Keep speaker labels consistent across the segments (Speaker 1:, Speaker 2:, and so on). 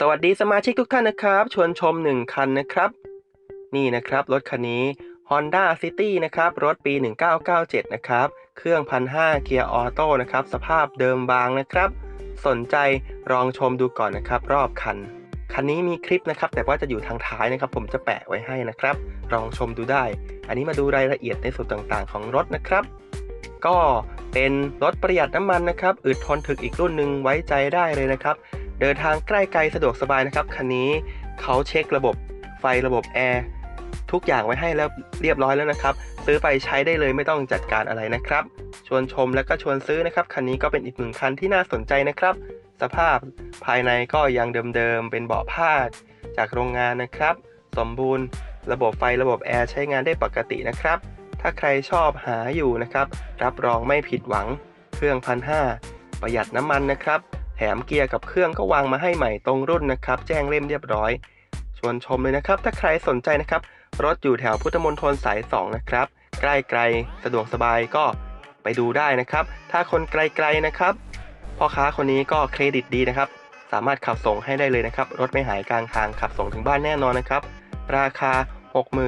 Speaker 1: สวัสดีสมาชิกทุกท่านนะครับ ชวนชม 1 คันนะครับ นี่นะครับ รถคันนี้ Honda City นะครับ รถปี 1997 นะครับ เครื่อง 1,500เกียร์ออโต้นะครับ สภาพเดิมบางนะครับ สนใจลองชมดูก่อนนะครับ รอบคัน คันนี้มีคลิปนะครับ แต่ว่าจะอยู่ทางท้ายนะครับ ผมจะแปะไว้ให้นะครับ ลองชมดูได้ อันนี้มาดูรายละเอียดในส่วนต่างๆ ของรถนะครับ ก็เป็นรถประหยัดน้ำมันนะครับ อึดทนถึกอีกรุ่นหนึ่งไว้ใจได้เลยนะครับ เดินทางใกล้ไกลสะดวกสบายนะครับคันนี้เขาเช็คระบบไฟระบบแอร์ทุกอย่างไว้ให้แล้วเรียบร้อยแล้วนะครับ ซื้อไปใช้ได้เลยไม่ต้องจัดการอะไรนะครับ ชวนชมและก็ชวนซื้อนะครับคันนี้ก็เป็นอีกหนึ่งคันที่น่าสนใจนะครับ สภาพภายในก็ยังเดิมๆเป็นเบาะผ้าจากโรงงานนะครับ สมบูรณ์ ระบบไฟระบบแอร์ใช้งานได้ปกตินะครับ ถ้าใครชอบหาอยู่นะครับ รับรองไม่ผิดหวัง เครื่องพันห้าประหยัดน้ำมันนะครับ แถมเกียร์กับเครื่องก็วางมาให้ใหม่ตรงรุ่นนะครับ แจ้งเล่มเรียบร้อย ชวนชมเลยนะครับ ถ้าใครสนใจนะครับ รถอยู่แถวพุทธมณฑลสาย 2 นะครับ ใกล้ไกลสะดวกสบายก็ไปดูได้นะครับ ถ้าคนไกลๆนะครับ พ่อค้าคนนี้ก็เครดิตดีนะครับ สามารถขับส่งให้ได้เลยนะครับ รถไม่หายกลางทางขับส่งถึงบ้านแน่นอนนะครับ ราคา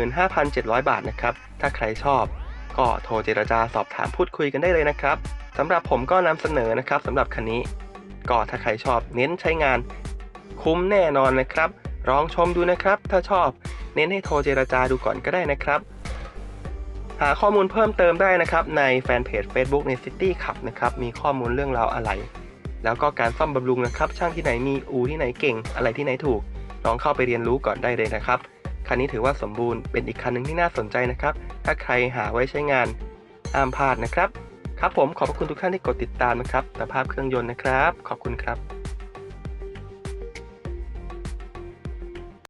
Speaker 1: 65,700 บาทนะครับ ถ้าใครชอบ ก็โทรเจรจาสอบถามพูดคุยกันได้เลยนะครับสำหรับผมก็นำเสนอนะครับสำหรับคันนี้ ก็ถ้าใครชอบเน้นใช้งานคุ้มแน่นอนนะครับลองชมดูนะครับ ถ้าชอบเน้นให้โทรเจรจาดูก่อนก็ได้นะครับ หาข้อมูลเพิ่มเติมได้นะครับ ในแฟนเพจ Facebook ใน City ขับนะครับ มีข้อมูลเรื่องราวอะไร แล้วก็การซ่อมบำรุงนะครับ ช่างที่ไหนมีอูที่ไหนเก่ง อะไรที่ไหนถูกลองเข้าไปเรียนรู้ก่อนได้เลยนะครับคันนี้ถือว่าสมบูรณ์เป็นอีกคันหนึ่งที่น่าสนใจนะครับ ถ้าใครหาไว้ใช้งานห้ามพลาดนะครับ ครับผมขอบพระคุณทุกท่านที่กดติดตามนะครับสภาพเครื่องยนต์นะครับ ขอบคุณครับ